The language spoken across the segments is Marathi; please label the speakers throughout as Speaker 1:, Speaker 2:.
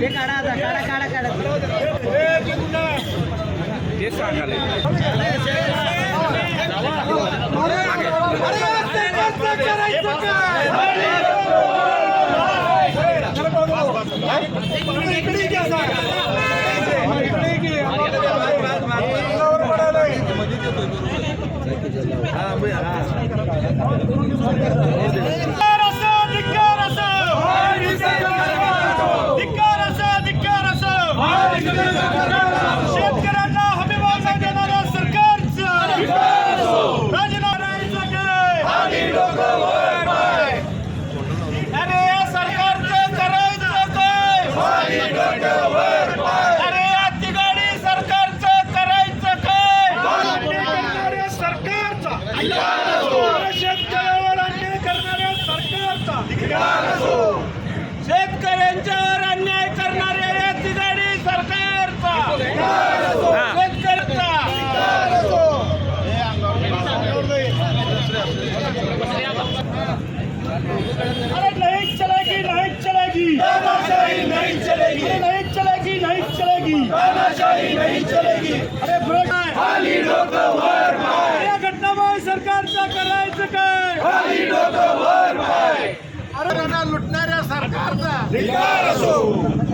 Speaker 1: ते काढा आता काढा काढा काढा
Speaker 2: ते सांगाले
Speaker 3: धिक्कार असो, धिक्कार असो. धिक्कार असो, धिक्कार असो. शेतकऱ्यांना हमीभाव न देणाऱ्या सरकारचं राजीनामा द्यायचं काय? अरे या सरकारचं करायचं काय? अरे या तिघाडी सरकारचं करायचं काय? अन्याय करणाऱ्या सरकारचा शेतकऱ्यावर अन्याय करणाऱ्या सरकारचा शेतकऱ्यांच्यावर अन्याय करणाऱ्या या तिघाडी सरकारचा शेतकऱ्याचा अरे नहीं चलेगी नहीं चलेगी नहीं चलेगी नहीं चलेगी नहीं चलेगी नहीं चलेगी. अरे ब्रेक या घटनाबाई सरकारचं करायचं काय? अरे लुटणाऱ्या सरकारचा.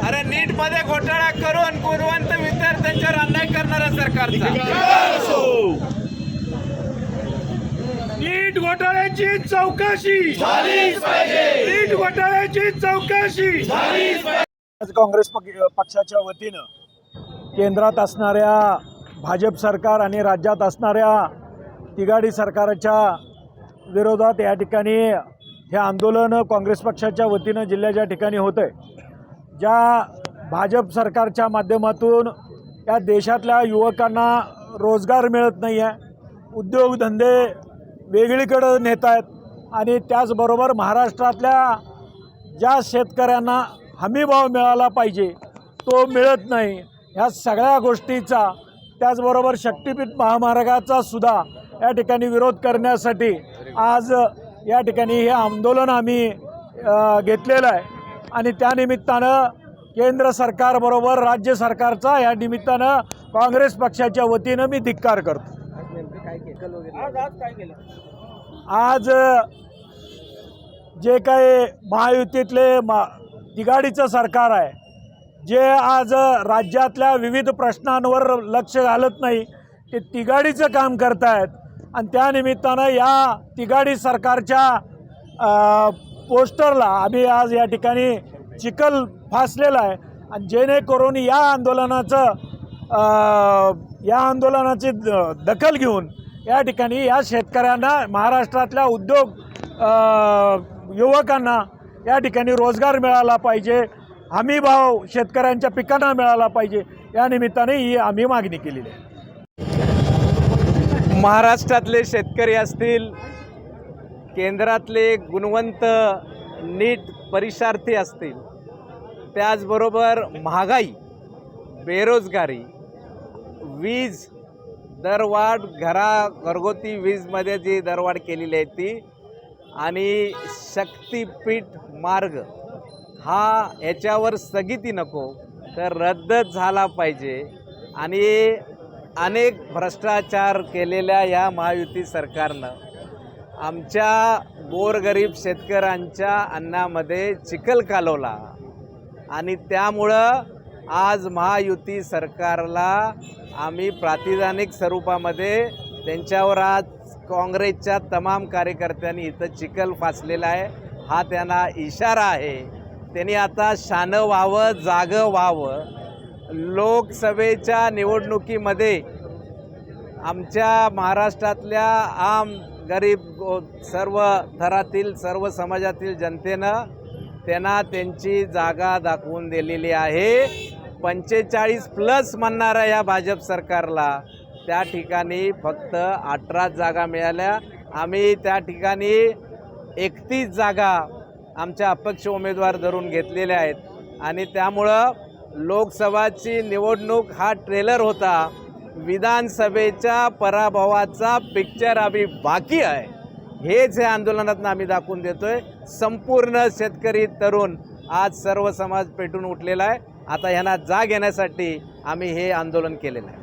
Speaker 2: अरे नीटमध्ये घोटाळा करून गुणवंत विद्यार्थ्यांच्यावर अन्याय करणाऱ्या सरकारचा.
Speaker 3: नीट घोटाळ्याची चौकशी. नीट घोटाळ्याची चौकशी.
Speaker 4: आज काँग्रेस पक- पक्षाच्या वतीनं केंद्रात असणाऱ्या भाजप सरकार आणि राज्यात असणाऱ्या तिघाडी सरकारच्या विरोधात या ठिकाणी हे आंदोलन काँग्रेस पक्षाच्या वतीनं जिल्ह्याच्या ठिकाणी होतं आहे ज्या भाजप सरकारच्या माध्यमातून या देशातल्या युवकांना रोजगार मिळत नाही आहे उद्योगधंदे वेगळीकडं नेत आहेत आणि त्याचबरोबर महाराष्ट्रातल्या ज्या शेतकऱ्यांना हमीभाव मिळाला पाहिजे तो मिळत नाही ह्या सगळ्या गोष्टीचा त्याचबरोबर शक्तिपीठ महामार्गाचा सुद्धा या ठिकाणी विरोध करण्यासाठी आज या ठिकाणी हे आंदोलन आम्ही घेतलेलं आहे. आणि त्यानिमित्तानं केंद्र सरकारबरोबर राज्य सरकारचा या निमित्तानं काँग्रेस पक्षाच्या वतीनं मी धिक्कार करतो. आज जे काही महायुतीतले मा तिघाडीचं सरकार आहे जे आज राज्यातल्या विविध प्रश्नांवर लक्ष घालत नाही ते तिघाडीचं काम करतायत. आणि त्यानिमित्तानं या तिघाडी सरकारच्या पोस्टरला आम्ही आज या ठिकाणी चिखल फासलेला आहे. आणि जेणेकरून या आंदोलनाचं या आंदोलनाची द- दखल घेऊन या ठिकाणी या शेतकऱ्यांना महाराष्ट्रातल्या उद्योग युवकांना या ठिकाणी रोजगार मिळाला पाहिजे. हमी भाव शेतकऱ्यांच्या पिकांना मिळाला पाहिजे. या निमित्ताने ही आम्ही मागणी केलेली आहे.
Speaker 2: महाराष्ट्रातले शेतकरी असतील केंद्रातले गुणवंत नीट परीक्षार्थी असतील त्याचबरोबर महागाई बेरोजगारी वीज दरवाढ घरा घरगुती वीजमध्ये जी दरवाढ केलेली आहे ती आणि शक्तिपीठ मार्ग हा याच्यावर स्थगिती नको. तर रद्दच झाला पाहिजे. आणि अनेक भ्रष्टाचार केलेल्या या महायुती सरकारनं आमच्या गोरगरीब शेतकऱ्यांच्या अन्नामध्ये चिखल कालवला. आणि त्यामुळं आज महायुती सरकारला आम्ही प्रातिधानिक स्वरूपामध्ये त्यांच्यावर आज काँग्रेसच्या तमाम कार्यकर्त्यांनी इथं चिखल फासलेला आहे. हा त्यांना इशारा आहे. त्यांनी आता शानं व्हावं जागं व्हावं. लोकसभेच्या निवडणुकीमध्ये आमच्या महाराष्ट्रातल्या आम गरीब सर्व थरातील सर्व समाजातील जनतेनं त्यांना त्यांची जागा दाखवून दिलेली आहे. पंचेचाळीस प्लस म्हणणाऱ्या या भाजप सरकारला त्या ठिकाणी फक्त अठरा जागा मिळाल्या. आम्ही त्या ठिकाणी एकतीस जागा आमच्या अपक्ष उमेदवार धरून घेतलेले आहेत. आणि त्यामुळं लोकसभाची निवडणूक हा ट्रेलर होता. विधानसभेच्या पराभवाचा पिक्चर आम्ही बाकी आहे. हेच हे आंदोलनातनं आम्ही दाखवून देतो आहे संपूर्ण शेतकरी तरुण आज सर्व समाज पेटून उठलेला आहे. आता ह्यांना जाग येण्यासाठी आम्ही हे आंदोलन केलेलं आहे.